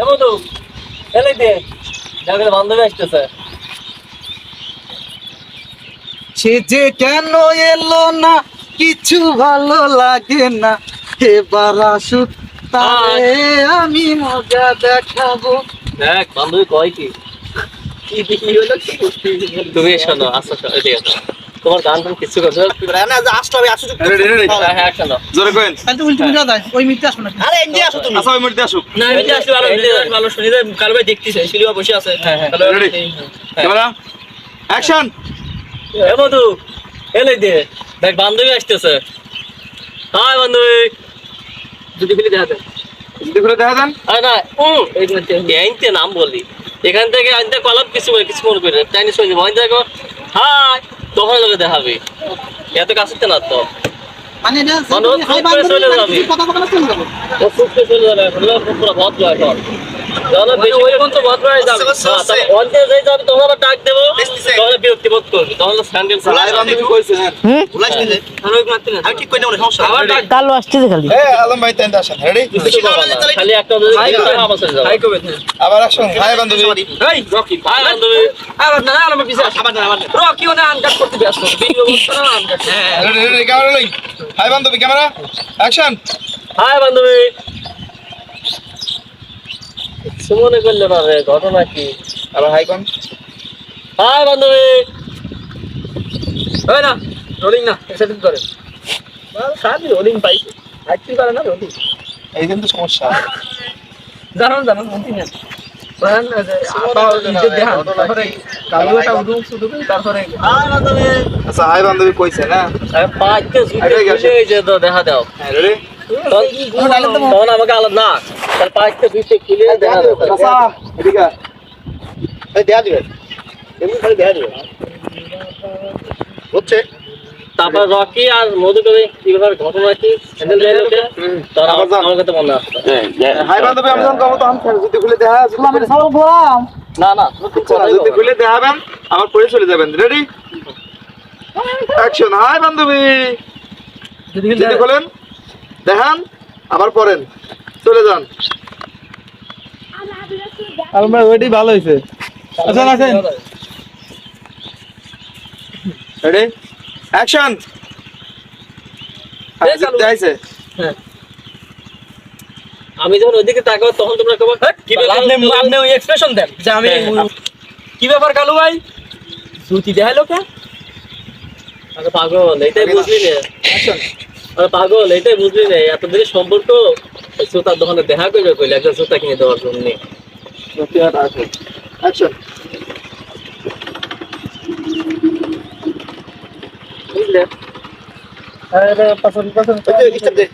এমন তো এলাই দে। দেখলে বান্ধবী আসতেছে। সে যে কেন এলো না কিছু ভালো লাগে না। এবার আসুক তারে আমি মজা দেখাবো। দেখ বান্ধবী কয় কি? কি হলো তুমি শোনো আসো আসো। তোমার গান টান কিছু করছ? না যে আসতে হবে আসুক রেডি রেডি। হ্যাঁ হ্যাঁ শোনো জোরে কইন। তাহলে উল্টো উল্টো দেয় ওই মিনিটে আসো না। আরে এন্ডি আসো তুমি। আচ্ছা ওই মুহূর্তে আসুক না এমনি আসলে ভালো ভালো শুনি যে কাল ভাই দেখতেছে শিলিবা বসে আছে। হ্যাঁ, হ্যাঁ। কাল ভাই Ready? এই- ক্যামেরা। অ্যাকশন। এ মধু এলাই দে। দেখ বান্ধবী আসতেছে। হাই বান্ধবী। যদি দেখা দেয় যদি করে দেখা দেন। আরে না উম, এই নাম বললি এখান থেকে আনতে কলাপ কিছু কিছু মনে করে চাইনিজ হয়ে যাবে। হাই। তখন লোকে দেখাবি। এত কাছে না তো। মানে না মানে চলে যাবে। চলে যাবে। পুরো ভদ্র এখন। হয়ে হ্যাঁ, হ্যাঁ কালো আসতেছে খালি আলম ভাই তেন আসেন রেডি খালি একটা হ্যাঁ। আবার আসুন হাই বান্ধবী এই রকি হাই বান্ধবী আবার না পিছে আবার না আবার রকি ওনা আনকাট করতে ব্যস্ত ভিডিও করতে না আনকাট হ্যাঁ রেডি রেডি ক্যামেরা লই হাই বান্ধবী ক্যামেরা অ্যাকশন হাই বান্ধবী কিছু মনে করলে না রে ঘটনা কি? আবার হাই কোন হাই বান্ধবী! ওই না রোলিং না এক্সাইটিং করে। রোলিং করে না রোলিং এই কিন্তু সমস্যা। জানো জানো মন্ত্রী না। আচ্ছা দেখা দাও। হ্যাঁ তখন আমাকে আলাদা না তার পাঁচটা দেখা এদিকে এমনি খালি হচ্ছে? তারপর রকি আর মধুকরে কীভাবে ঘটনা কি? হ্যান্ডেল যায় লোকে তার আবার আমার কাছে মনে আসতো হাই বান্ধবী আমি যখন কব তখন যদি খুলে দেখা যদি আমি সব বললাম না না যদি খুলে দেখাবেন আমার পরে চলে যাবেন। রেডি অ্যাকশন হাই বান্ধবী। যদি খোলেন দেখান আবার পরেন চলে যান। ওইটাই ভালো হয়েছে। আচ্ছা আসেন। রেডি অ্যাকশন আমি যখন ওইদিকে তাকাবো তখন তোমরা কেবল কি ব্যাপার? আপনি আপনি ওই এক্সপ্রেশন দেন। যে আমি হ্যাঁ। কি ব্যাপার কালু ভাই? জুতি দেখাল কে? আরে পাগল এটাই বুঝলি না। আরে পাগল এটাই বুঝলি না। এত দিনের সম্পর্ক জুতার দোকানে দেখা করবে কইলে একটা সুতা কিনে দেওয়ার জন্য। আচ্ছা। বুঝলে? পাশন স্টেপ দে